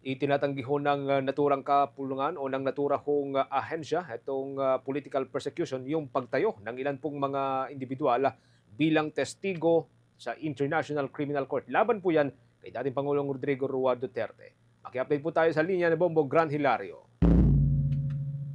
Itinatanggi ho ng uh, naturang kapulungan o ng naturahong uh, ahensya itong uh, political persecution yung pagtayo ng ilan pong mga individual bilang testigo sa International Criminal Court. Laban po yan kay dating Pangulong Rodrigo Roa Duterte. Maki-update po tayo sa linya ni Bombo Gran Hilario.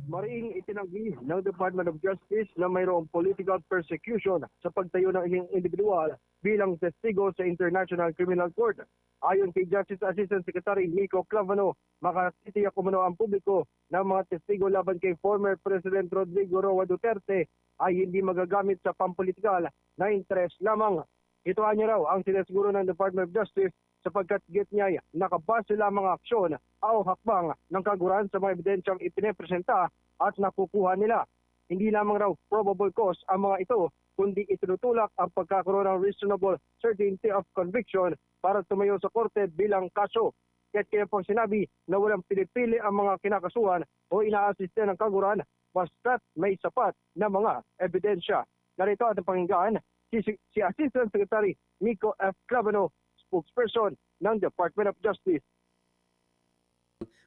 Mariing itinanggi ng Department of Justice na mayroong political persecution sa pagtayo ng ilang individual bilang testigo sa International Criminal Court. Ayon kay Justice Assistant Secretary Nico Clavano, makatitiyak umano ang publiko na mga testigo laban kay former President Rodrigo Roa Duterte ay hindi magagamit sa pampolitikal na interes lamang. Ito anya raw ang sinesiguro ng Department of Justice sapagkat git niya nakabase lamang ang aksyon o hakbang ng kaguran sa mga ebidensyang ipinapresenta at nakukuha nila. Hindi lamang raw probable cause ang mga ito, kundi itinutulak ang pagkakaroon ng reasonable certainty of conviction para tumayo sa korte bilang kaso. Kaya't kaya po sinabi na walang pinipili ang mga kinakasuhan o inaasiste ng kaguran basta't may sapat na mga ebidensya. Narito at pakinggan si, si Assistant Secretary Nico F. Clavano, spokesperson ng Department of Justice.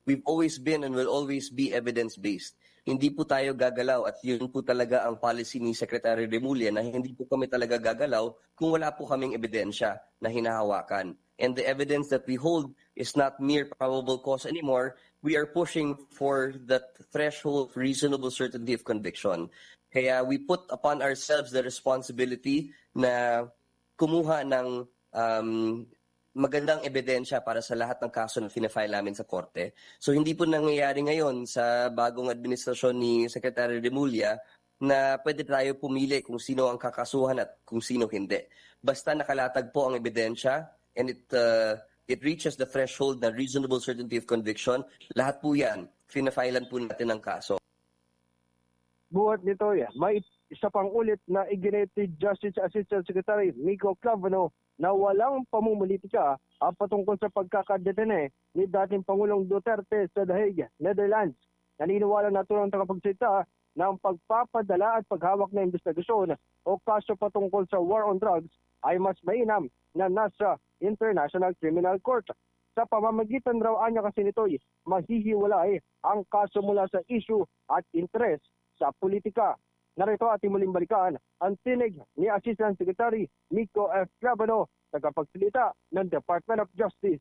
We've always been and will always be evidence-based. Hindi po tayo gagalaw at yun po talaga ang policy ni Secretary Remulla na hindi po kami talaga gagalaw kung wala po kaming ebidensya na hinahawakan. And the evidence that we hold is not mere probable cause anymore. We are pushing for that threshold of reasonable certainty of conviction. Kaya we put upon ourselves the responsibility na kumuha ng um, magandang ebidensya para sa lahat ng kaso na fina-file namin sa korte. So hindi po nangyayari ngayon sa bagong administrasyon ni Secretary Remulla na pwede tayo pumili kung sino ang kakasuhan at kung sino hindi. Basta nakalatag po ang ebidensya and it uh, it reaches the threshold na reasonable certainty of conviction, lahat po yan, fina-filean po natin ang kaso. Buhat nito, yeah, may isa pang ulit na iginiti Justice Assistant Secretary Nico Clavano na walang pamumulitika ang patungkol sa pagkakadetene ni dating Pangulong Duterte sa The Hague, Netherlands. Naniniwala na tulong tagapagsalita na ang pagpapadala at paghawak ng investigasyon o kaso patungkol sa war on drugs ay mas mainam na nasa International Criminal Court. Sa pamamagitan raw anya kasi nito'y mahihiwalay ang kaso mula sa issue at interest sa politika. Narito ating muling balikan ang tinig ni Assistant Secretary Nico F. Clavano, tagapagsalita ng Department of Justice.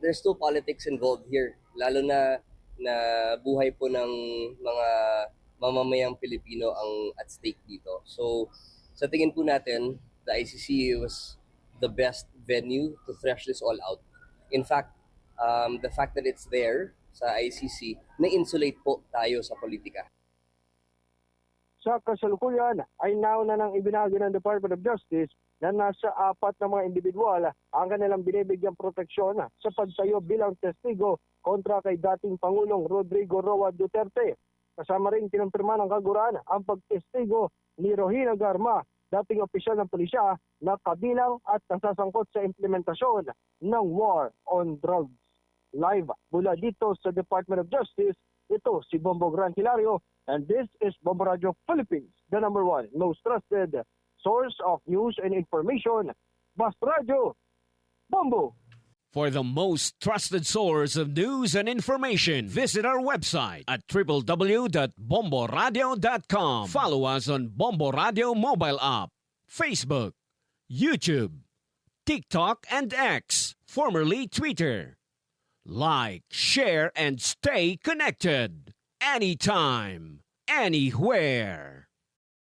there's no politics involved here. Lalo na na buhay po ng mga mamamayang Pilipino ang at stake dito. So, sa tingin po natin, the ICC was the best venue to thresh this all out. In fact, um, the fact that it's there sa ICC, na-insulate po tayo sa politika. Sa kasalukuyan ay nauna nang ibinagi ng Department of Justice na nasa apat na mga individual ang kanilang binibigyang proteksyon sa pagtayo bilang testigo kontra kay dating Pangulong Rodrigo Roa Duterte. Kasama rin kinumpirma ng kaguran ang pagtestigo ni Rohina Garma, dating opisyal ng pulisya na kabilang at nasasangkot sa implementasyon ng war on drugs. Live mula dito sa Department of Justice, ito si Bombo Gran Hilario and this is Bombo Radio Philippines, the number one most trusted source of news and information. Bast Radio, Bombo! For the most trusted source of news and information, visit our website at www.bomboradio.com. Follow us on Bombo Radio mobile app, Facebook, YouTube, TikTok, and X, formerly Twitter. Like, share, and stay connected anytime, anywhere.